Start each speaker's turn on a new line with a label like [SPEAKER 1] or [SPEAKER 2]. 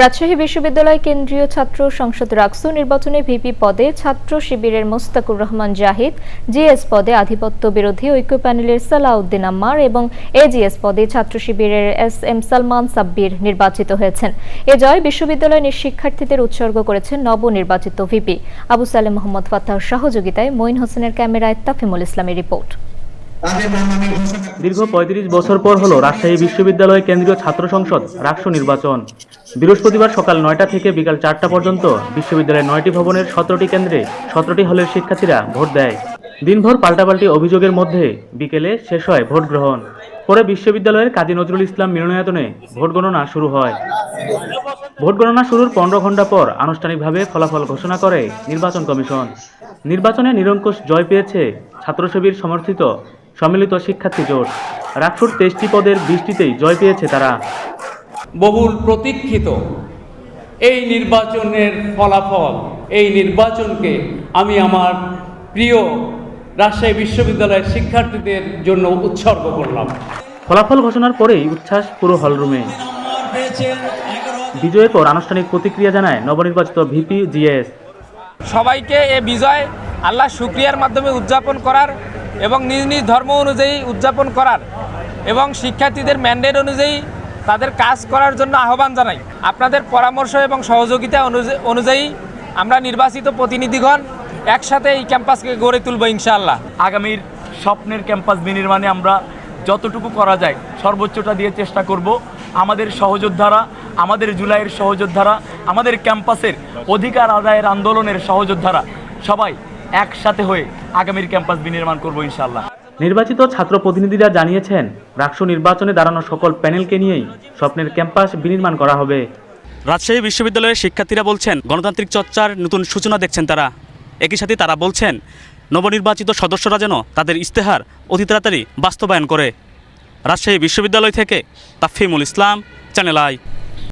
[SPEAKER 1] রাজশাহী বিশ্ববিদ্যালয় কেন্দ্রীয় ছাত্র সংসদ রাকসু নির্বাচনে ভিপি পদে ছাত্র শিবিরের মোস্তাকুর রহমান জাহিদ, জিএস পদে আধিপত্য বিরোধী ঐক্য প্যানেলের সালাউদ্দিন আম্মার এবং এজিএস পদে ছাত্র শিবিরের এস এম সালমান সাব্বির নির্বাচিত হয়েছেন। এ জয় বিশ্ববিদ্যালয়ের শিক্ষার্থীদের উৎসর্গ করেছেন নবনির্বাচিত ভিপি। আবু সালেম মোহাম্মদ ফাত্তাহর সহযোগিতায় মঈন হোসেনের ক্যামেরায় তাফিমুল ইসলামের রিপোর্ট।
[SPEAKER 2] দীর্ঘ পঁয়ত্রিশ বছর পর হলো রাজশাহী বিশ্ববিদ্যালয় কেন্দ্রীয় ছাত্র সংসদ রাকসু নির্বাচন। বৃহস্পতিবার সকাল নয়টা থেকে বিকাল চারটা পর্যন্ত বিশ্ববিদ্যালয়ের নয়টি ভবনের সতেরোটি কেন্দ্রে সতেরোটি হলের শিক্ষার্থীরা ভোট দেয়। দিনভর পাল্টাপাল্টি অভিযোগের মধ্যে বিকেলে শেষ হয় ভোট গ্রহণ। পরে বিশ্ববিদ্যালয়ের কাজী নজরুল ইসলাম মিলনায়তনে ভোট গণনা শুরু হয়। ভোট গণনা শুরুর পনেরো ঘণ্টা পর আনুষ্ঠানিকভাবে ফলাফল ঘোষণা করে নির্বাচন কমিশন। নির্বাচনে নিরঙ্কুশ জয় পেয়েছে ছাত্র সমর্থিত সম্মিলিত শিক্ষার্থী জোট। রাকসুর তেইশটি পদের বৃষ্টিতেই জয় পেয়েছে তারা।
[SPEAKER 3] বহুল প্রতীক্ষিত এই নির্বাচনের ফলাফল এই নির্বাচনকে আমি আমার প্রিয় রাজশাহী বিশ্ববিদ্যালয়ের শিক্ষার্থীদের জন্য উৎসর্গ করলাম।
[SPEAKER 2] ফলাফল ঘোষণার পরেই উচ্ছ্বাস পুরো হলরুমে। বিজয়ের পর আনুষ্ঠানিক প্রতিক্রিয়া জানায় নবনির্বাচিত ভিপি জিএস।
[SPEAKER 4] সবাইকে এ বিজয় আল্লাহ শুক্রিয়ার মাধ্যমে উদযাপন করার এবং নিজ নিজ ধর্ম অনুযায়ী উদযাপন করার এবং শিক্ষার্থীদের ম্যান্ডেট অনুযায়ী তাদের কাজ করার জন্য আহ্বান জানাই। আপনাদের পরামর্শ এবং সহযোগিতা অনুযা- অনুযায়ী আমরা নির্বাচিত প্রতিনিধিগণ একসাথে এই ক্যাম্পাসকে গড়ে তুলব ইনশাআল্লাহ।
[SPEAKER 5] আগামীর স্বপ্নের ক্যাম্পাস বিনির্মাণে আমরা যতটুকু করা যায় সর্বোচ্চটা দিয়ে চেষ্টা করব। আমাদের সহযোদ্ধারা, আমাদের জুলাইয়ের সহযোদ্ধারা, আমাদের ক্যাম্পাসের অধিকার আদায়ের আন্দোলনের সহযোদ্ধারা সবাই একসাথে হয়ে আগামীর ক্যাম্পাস বিনির্মাণ করব ইনশাল্লাহ
[SPEAKER 2] নির্বাচিত ছাত্র প্রতিনিধিরা জানিয়েছেন রাকসু নির্বাচনে দাঁড়ানো সকল প্যানেলকে নিয়েই স্বপ্নের ক্যাম্পাস বিনির্মাণ করা হবে।
[SPEAKER 6] রাজশাহী বিশ্ববিদ্যালয়ের শিক্ষার্থীরা বলছেন গণতান্ত্রিক চর্চার নতুন সূচনা দেখছেন তারা। একই সাথে তারা বলছেন নবনির্বাচিত সদস্যরা যেন তাদের ইস্তেহার অতি তাড়াতাড়ি বাস্তবায়ন করে। রাজশাহী বিশ্ববিদ্যালয় থেকে তাফিমুল ইসলাম চ্যানেল আই।